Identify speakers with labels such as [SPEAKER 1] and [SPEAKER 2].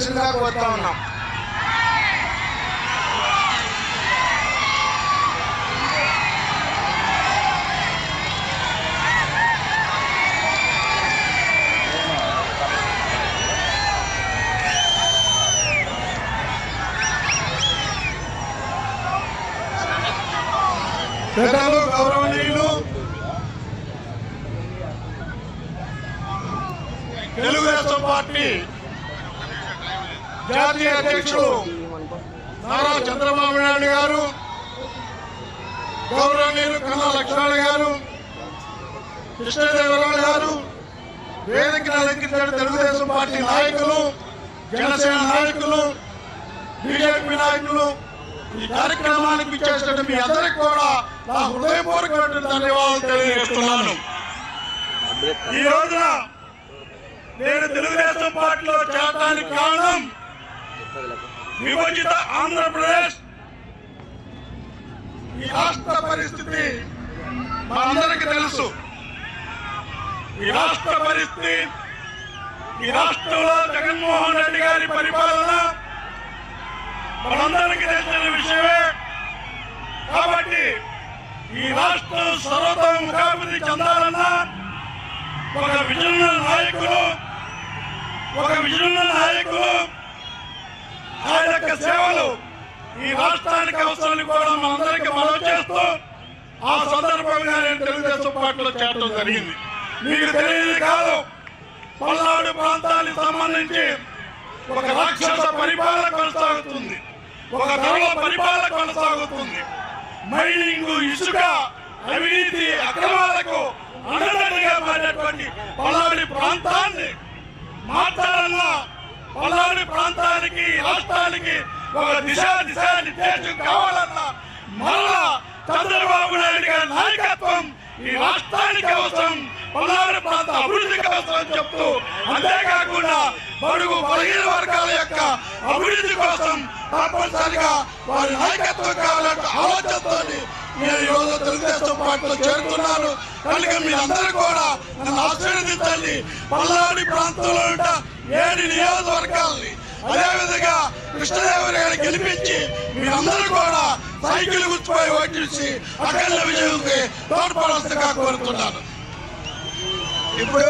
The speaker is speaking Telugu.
[SPEAKER 1] వేదికకు కోరుతా ఉన్నాం.
[SPEAKER 2] పెద్దలు గౌరవనీయులు తెలుగుదేశం పార్టీ జాతీయ అధ్యక్షులు నారా చంద్రబాబు నాయుడు గారు గౌరవనీయులు కన్నా లక్ష్మణ గారు కృష్ణదేవరావు గారు వేదికను అలంకరించిన తెలుగుదేశం పార్టీ నాయకులు జనసేన నాయకులు బీజేపీ నాయకులు ఈ కార్యక్రమానికి చేసిన మీ అందరికి కూడా నా హృదయపూర్వకమైన ధన్యవాదాలు తెలియజేస్తున్నాను. ఈ రోజున నేను తెలుగుదేశం పార్టీలో చేరడానికి కారణం విభజిత ఆంధ్రప్రదేశ్ ఈ రాష్ట్ర పరిస్థితి మనందరికీ తెలుసు. ఈ రాష్ట్ర పరిస్థితి ఈ రాష్ట్రంలో జగన్మోహన్ రెడ్డి గారి పరిపాలన మనందరికీ తెలిసిన విషయమే. కాబట్టి ఈ రాష్ట్రం సర్వతోముఖాభివృద్ధి చెందాలన్నా ఒక విజయ నాయకులు ఒక విజయ నాయకులు యొక్క సేవలు ఈ రాష్ట్రానికి అవసరాన్ని కూడా మనందరికీ మనం చేస్తూ ఆ సందర్భంగా నేను తెలుగుదేశం పార్టీలో చేరడం జరిగింది. మీకు తెలియదు కాదు పల్నాడు ప్రాంతానికి సంబంధించి ఒక రాక్షస పరిపాలన కొనసాగుతుంది. ఒక ధరల పరిపాలన కొనసాగుతుంది. మైనింగ్ ఇసుక అవినీతి అక్రమాలకు అండదండగా మారినటువంటి పల్నాడు ప్రాంతాన్ని పల్నాడు ప్రాంతానికి రాష్ట్రానికి ఒక దిశ దిశ నిర్దేశం కావాలన్నా మరలా చంద్రబాబు నాయుడు గారి నాయకత్వం ఈ రాష్ట్రానికి అవసరం పల్నాడు ప్రాంత అభివృద్ధికి అవసరం చెప్తూ అంతేకాకుండా బడుగు బలహీన వర్గాల యొక్క అభివృద్ధి కోసం తప్పనిసరిగా వారి నాయకత్వం కావాలంటే ఆలోచనతో నేను ఈరోజు తెలుగుదేశం పార్టీలో చేరుతున్నాను. కనుక మీరందరూ కూడా నన్ను ఆశీర్వదించండి. పల్నాడు ప్రాంతంలో ఉంటా ఏడు నియోజకవర్గాల్ని అదేవిధంగా కృష్ణదేవరాయని గారిని గెలిపించి మీరందరూ కూడా సైకిల్ గుర్తుపై ఓటించి అఖండ విజయంకి తోడ్పడాల్సిందిగా కోరుతున్నాను.
[SPEAKER 1] ఇప్పుడు